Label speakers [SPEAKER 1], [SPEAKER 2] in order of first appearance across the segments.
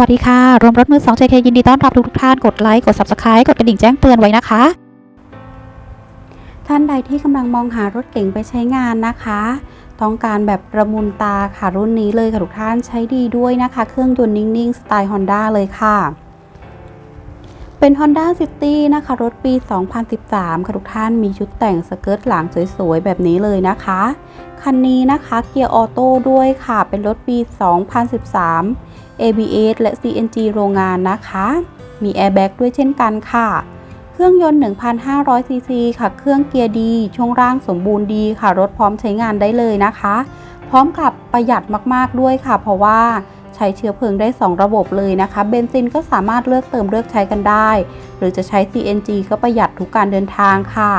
[SPEAKER 1] วัสดีค่ะ รวมรถมือ2 JK ยินดีต้อนรับทุกทุกท่าน กดไลค์ กด Subscribe กดกระดิ่งแจ้งเตือนไว้นะคะ
[SPEAKER 2] ท่านใดที่กำลังมองหารถเก๋งไปใช้งานนะคะ ต้องการแบบประมุนตาค่ะรุ่นนี้เลยค่ะทุกท่านใช้ดีด้วยนะคะ เครื่องยนต์นิ่งๆ สไตล์ Honda เลยค่ะ เป็น Honda City นะคะ รถปี 2013 ค่ะทุกท่านมีชุดแต่งสเกิร์ตหลังสวยๆ แบบนี้เลยนะคะ คันนี้นะคะเกียร์ออโต้ด้วยค่ะ เป็นรถปี 2013 ABS และ CNG โรงงานนะคะ มีแอร์แบ็กด้วยเช่นกันค่ะ เครื่องยนต์ 1,500 ซีซีค่ะ เครื่องเกียร์ดี ช่วงร่างสมบูรณ์ดีค่ะ รถพร้อมใช้งานได้เลยนะคะ พร้อมกับประหยัดมากๆด้วยค่ะ เพราะว่า ใช้เชื้อเพลิงได้ 2 ระบบเลยนะคะ เบนซินก็สามารถเลือกเติมเลือกใช้กันได้ หรือจะใช้ CNG ก็ประหยัดทุกการเดินทางค่ะ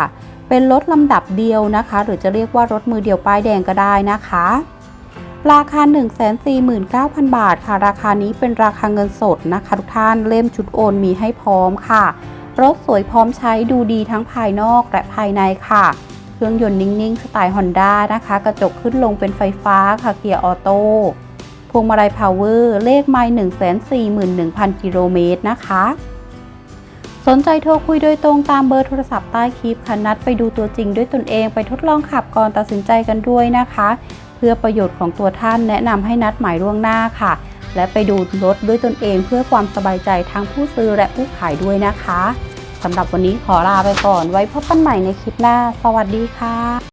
[SPEAKER 2] เป็นรถลำดับเดียวนะคะ หรือจะเรียกว่ารถมือเดียวป้ายแดงก็ได้นะคะราคา 149,000 บาทค่ะ ราคานี้เป็นราคาเงินสดนะคะ ทุกท่านเล่มชุดโอนมีให้พร้อมค่ะ รถสวยพร้อมใช้ดูดีทั้งภายนอกและภายในค่ะ เครื่องยนต์นิ่ง ๆ สไตล์ Honda นะคะ กระจกขึ้นลงเป็นไฟฟ้าค่ะ เกียร์ออโต้ วงมาลัยพาวเวอร์เลขไมล์141,000 กิโลเมตรนะคะ สนใจโทรคุยโดยตรงตามเบอร์โทรศัพท์ใต้คลิปค่ะนัดไปดูตัวจริงด้วยตนเองไปทดลองขับก่อนตัดสินใจกันด้วยนะคะ เพื่อประโยชน์ของตัวท่านแนะนำให้นัดหมายล่วงหน้าค่ะ และไปดูรถด้วยตนเองเพื่อความสบายใจทั้งผู้ซื้อและผู้ขายด้วยนะคะสำหรับวันนี้ขอลาไปก่อนไว้พบกันใหม่ในคลิปหน้า สวัสดีค่ะ